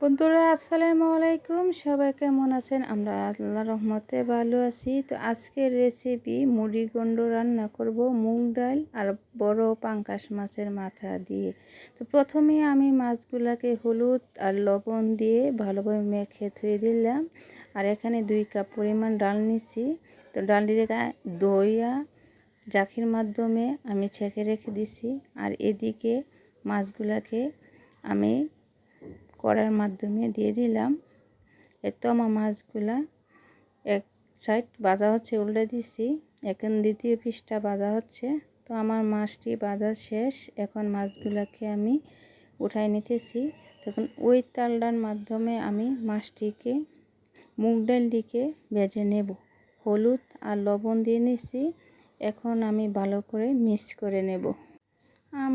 বন্ধুরা, আসসালামু আলাইকুম। সবাই কেমন আছেন? আমরা আল্লাহ রহমতে ভালো আছি। তো আজকের রেসিপি মুড়িগন্ড রান্না করব মুগ ডাল আর বড় পাঙ্কাশ মাছের মাথা দিয়ে। তো প্রথমে আমি মাছগুলাকে হলুদ আর লবণ দিয়ে ভালোভাবে মেখে ধুয়ে দিলাম। আর এখানে দুই কাপ পরিমাণ ডাল নিছি। তো ডালটিকে দইয়া জাখির মাধ্যমে আমি ছেঁকে রেখে দিছি। আর এদিকে মাছগুলাকে আমি করার মাধ্যমে দিয়ে দিলাম। এই তমা মাছগুলা এক সাইড বাঁধা হচ্ছে, উল্টে দিছি। এখন দ্বিতীয় পিসটা বাঁধা হচ্ছে। তো আমার মাছটি বাঁধা শেষ। এখন মাছগুলাকে আমি উঠাই নিতেছি। তখন ওই তালডার মাধ্যমে আমি মাছটিকে, মুগ ডালটিকে ভেজে নেব। হলুদ আর লবণ দিয়ে নিছি। এখন আমি ভালো করে মিক্স করে নেব।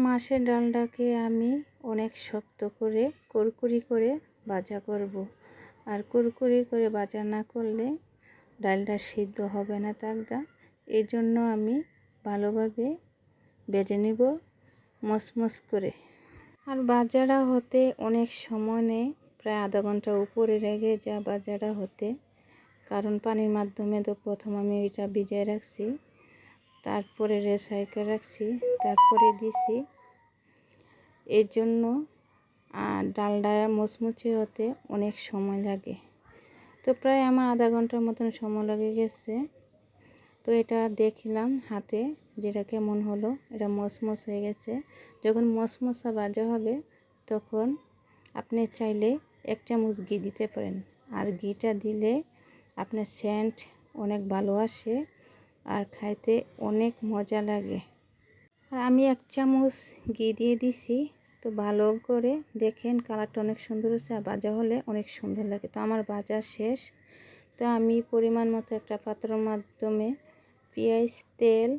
মাছের ডালটাকে আমি অনেক শক্ত করে কুরকুরি করে ভাজা করব। আর কুরকুরি করে ভাজা না করলে ডালটা সিদ্ধ হবে না তাকদা। এই জন্য আমি ভালোভাবে বেজে নিব মসমস করে। আর বাজারা হতে অনেক সময় নেই প্রায় আধা ঘণ্টা উপরে রেগে যা বাজারা হতে। কারণ পানির মাধ্যমে তো প্রথম আমি ওইটা ভিজায় রাখছি। তারপরে রেসাইকেল রাখছি, তারপরে দিছি। এর জন্য ডালডা মুচমুচি হতে অনেক সময় লাগে। তো প্রায় আমার আধা ঘণ্টার মতন সময় লেগে গেছে। তো এটা দেখলাম হাতে, যেটা কেমন হলো, এটা মসমস হয়ে গেছে। যখন মসমসা বাজা হবে, তখন আপনি চাইলে এক চামচ ঘি দিতে পারেন। আর ঘিটা দিলে আপনার সেন্ট অনেক ভালো আসে। আর খাইতে অনেক মজা লাগে। আর আমি এক চামচ ঘি দিয়ে দিছি। তো ভালো করে দেখেন কালারটা অনেক সুন্দর হচ্ছে আর ভাজা হলে অনেক সুন্দর লাগে। তো আমার ভাজা শেষ। তো আমি পরিমাণ মতো একটা পাত্রের মাধ্যমে পেঁয়াজ, তেল,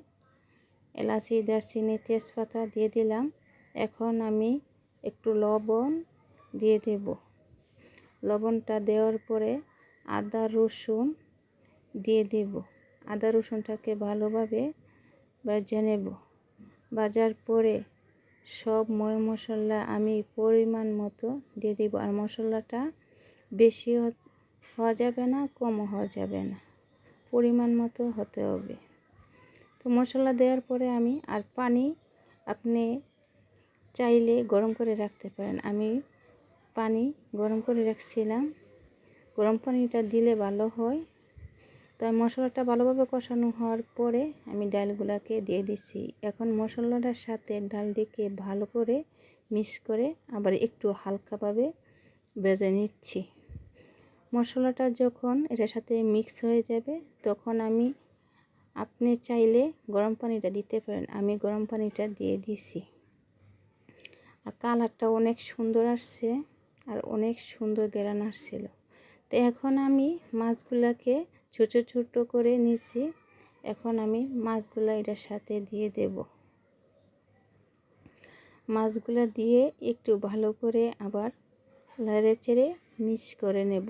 এলাচি, দারচিনি, তেজপাতা দিয়ে দিলাম। এখন আমি একটু লবণ দিয়ে দেব। লবণটা দেওয়ার পরে আদা, রসুন দিয়ে দেব। আদা রসুনটাকে ভালোভাবে ভেজে নেব। ভাজার পরে সব ময় মশলা আমি পরিমাণ মতো দিয়ে দিব। আর মশলাটা বেশি হওয়া যাবে না কমও হওয়া যাবে না। পরিমাণ মতো হতে হবে। তো মশলা দেওয়ার পরে আমি আর পানি আপনি চাইলে গরম করে রাখতে পারেন। আমি পানি গরম করে রাখছিলাম। গরম পানিটা দিলে ভালো হয়। তো মশলাটা ভালোভাবে কষানো হওয়ার পরে আমি ডালগুলোকে দিয়ে দিছি এখন মশলাটার সাথে ডালটিকে ভালো করে মিক্স করে আবার একটু হালকাভাবে বেজে নিচ্ছি। মশলাটা যখন এটার সাথে মিক্স হয়ে যাবে, তখন আমি, আপনি চাইলে গরম পানিটা দিতে পারেন, আমি গরম পানিটা দিয়ে দিছি। আর কালারটা অনেক সুন্দর আসছে আর অনেক সুন্দর গেরান আসছিল। তো এখন আমি মাছগুলাকে ছোট ছোট করে নিছি। এখন আমি মাছগুলা এটার সাথে দিয়ে দেব। মাছগুলা দিয়ে একটু ভালো করে আবার লাড়ে চেড়ে মিক্স করে নেব।